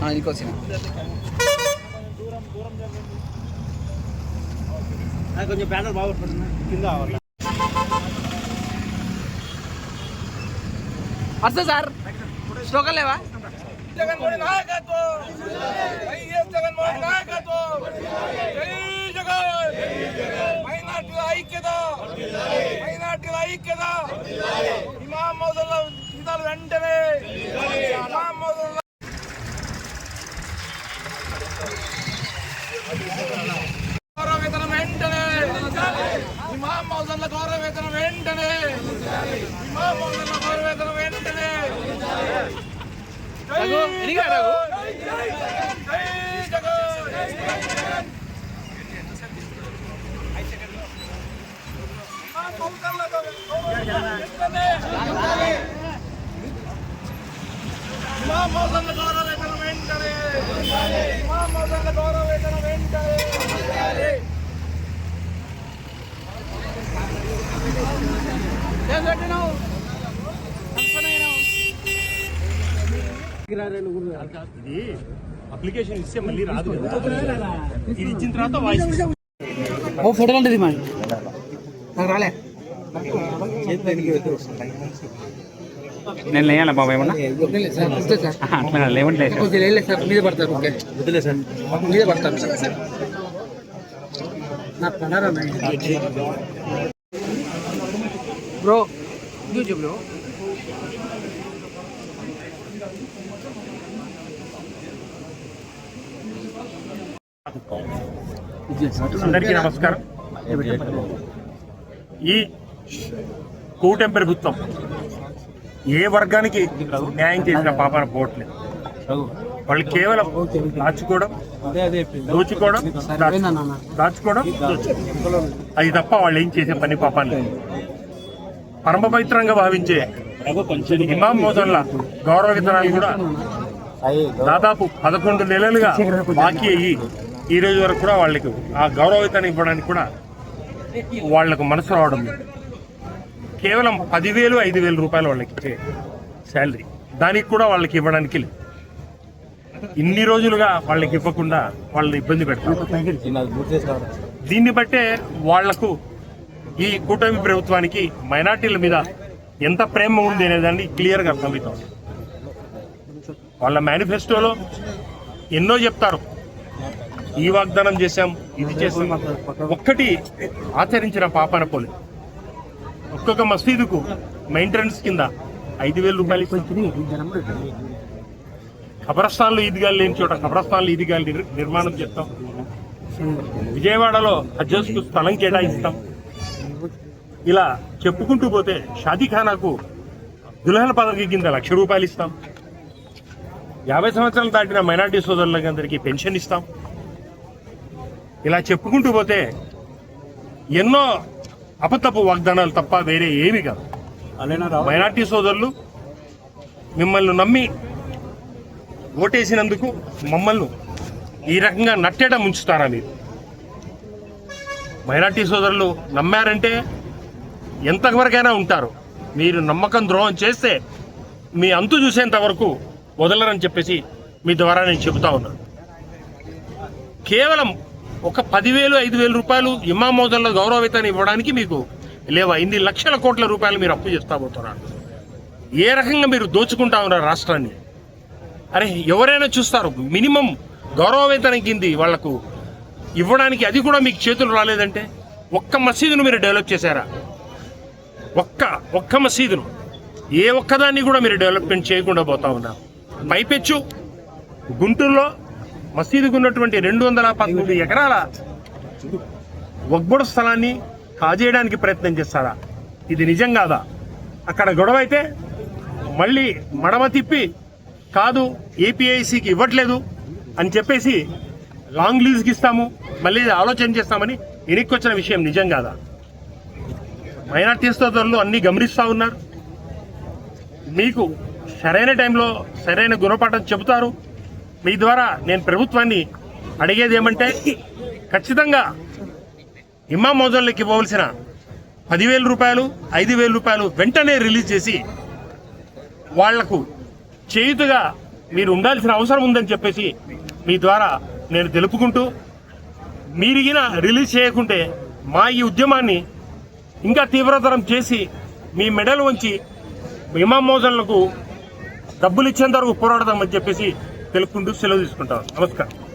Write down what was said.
ఇంటికి వచ్చిన కొంచెం బ్యానర్ బాగా కింద వస్తా సార్. స్టోకర్ లేవా? జగన్మోహన్ నాయకత్వం జగన్మోహన్ నాయకత్వం జై జగన్. మైనార్టీల ఐక్యత మైనార్టీల ఐక్యత ఇమాం జీతాలు వెంటనే ఇమాం మౌజుల గౌరవ వేతనం వెంటనే ఇమాం మౌజుల గౌరవ వేతనం వెంటనే ఇమాం మౌజుల గౌరవ వేతనం వెంటనే రఘు, ఎదిగా రఘు. ఇది అప్లికేషన్ ఇస్తే మళ్ళీ రాదు ఇది ఇచ్చిన తర్వాత వాయిస్ ఓ ఫోటో ఉంటుంది మరి నాకు రాలే. నేను లేయాలా బాబా ఏమన్నా? అట్లా లేవండి లేదు. సార్ మీద పడతారు ఓకే. సార్. మీద పడతారు. సార్ పడారా బ్రో యూట్యూబ్లో అందరికీ నమస్కారం. ఈ కూటమి ప్రభుత్వం ఏ వర్గానికి న్యాయం చేసిన పాపన పోవట్లేదు వాళ్ళు కేవలం దాచుకోవడం దోచుకోవడం దాచుకోవడం. అది తప్ప వాళ్ళు ఏం చేసే పని పాపాన్ని? పరమ పవిత్రంగా భావించే ఇమాం మోదన్ల గౌరవ విధానాలు కూడా దాదాపు పదకొండు నెలలుగా బాకీ అయ్యి ఈ రోజు వరకు కూడా వాళ్ళకి ఆ గౌరవ వేతనం ఇవ్వడానికి కూడా వాళ్ళకు మనసు రావడం లేదు. కేవలం పదివేలు ఐదు వేల రూపాయలు వాళ్ళకి ఇచ్చే శాలరీ. దానికి కూడా వాళ్ళకి ఇవ్వడానికి లేదు. ఇన్ని రోజులుగా వాళ్ళకి ఇవ్వకుండా వాళ్ళని ఇబ్బంది పెడతారు. దీన్ని బట్టే వాళ్ళకు ఈ కూటమి ప్రభుత్వానికి మైనార్టీల మీద ఎంత ప్రేమ ఉంది అనేదాన్ని క్లియర్గా అర్థమవుతుంది వాళ్ళ మేనిఫెస్టోలో ఎన్నో చెప్తారు. ఈ వాగ్దానం చేశాం ఇది చేసాం ఒక్కటి ఆచరించిన పాపన పోలేదు ఒక్కొక్క మసీదుకు మెయింటెనెన్స్ కింద ఐదు వేల రూపాయలు ఇస్తాం. ఖబరస్థాన్లు ఈద్గాలు లేని చోట ఖబరస్థాన్లు ఈద్గాలు నిర్మాణం చేస్తాం. విజయవాడలో హజ్జస్కు స్థలం కేటాయిస్తాం. ఇలా చెప్పుకుంటూ పోతే షాదీఖానాకు దుల్హన్ పదవి కింద లక్ష రూపాయలు ఇస్తాం. యాభై సంవత్సరాలు దాటిన మైనార్టీ సోదరులందరికీ పెన్షన్ ఇస్తాం. ఇలా చెప్పుకుంటూ పోతే ఎన్నో అబద్ధపు వాగ్దానాలు తప్ప వేరే ఏమి కాదు. మైనార్టీ సోదరులు మిమ్మల్ని నమ్మి ఓటేసినందుకు మమ్మల్ని ఈ రకంగా నట్టేట ముంచుతారా మీరు? మైనార్టీ సోదరులు నమ్మారంటే ఎంతవరకైనా ఉంటారు. మీరు నమ్మకం ద్రోహం చేస్తే మీ అంతు చూసేంత వరకు వదలరని చెప్పేసి మీ ద్వారా నేను చెబుతా ఉన్నాను. కేవలం ఒక పదివేలు ఐదు వేల రూపాయలు ఇమాం మోదల్లో గౌరవవేతనం ఇవ్వడానికి మీకు లేవా? ఇన్ని లక్షల కోట్ల రూపాయలు మీరు అప్పు చేస్తా పోతున్నారు. ఏ రకంగా మీరు దోచుకుంటా ఉన్నారు రాష్ట్రాన్ని? అరే ఎవరైనా చూస్తారు మినిమం గౌరవవేతనం కింది వాళ్ళకు ఇవ్వడానికి అది కూడా మీకు చేతులు రాలేదంటే ఒక్క మసీదును మీరు డెవలప్ చేశారా? ఒక్క ఒక్క మసీదును. ఏ ఒక్కదాన్ని కూడా మీరు డెవలప్మెంట్ చేయకుండా పోతా ఉన్నారు. పైపెచ్చు. గుంటూరులో మసీదుకు ఉన్నటువంటి రెండు వందల పదమూడు ఎకరాల ఒగ్బొడు స్థలాన్ని కాజేయడానికి ప్రయత్నం చేస్తారా? ఇది నిజం కాదా? అక్కడ గొడవ అయితే మళ్ళీ మడమ తిప్పి కాదు ఏపీఐసికి ఇవ్వట్లేదు అని చెప్పేసి లాంగ్ లీజ్కి ఇస్తాము మళ్ళీ ఆలోచన చేస్తామని వెనక్కొచ్చిన విషయం నిజం కాదా? మైనార్టీ సోదరులు అన్నీ గమనిస్తూ ఉన్నారు. మీకు సరైన టైంలో సరైన గుణపాఠం చెబుతారు. మీ ద్వారా నేను ప్రభుత్వాన్ని అడిగేది ఏమంటే ఖచ్చితంగా ఇమ్మా మోజన్లకు ఇవ్వవలసిన పదివేల రూపాయలు ఐదు వేల రూపాయలు వెంటనే రిలీజ్ చేసి వాళ్ళకు చేయుతుగా మీరు ఉండాల్సిన అవసరం ఉందని చెప్పేసి మీ ద్వారా నేను తెలుపుకుంటూ మీరిగిన రిలీజ్ చేయకుంటే మా ఈ ఉద్యమాన్ని ఇంకా తీవ్రతరం చేసి మీ మెడలు వంచి ఇమాం మోజన్లకు డబ్బులు ఇచ్చేంత వరకు పోరాడదామని చెప్పేసి తెలుపుకుంటూ సెలవు తీసుకుంటాం. నమస్కారం.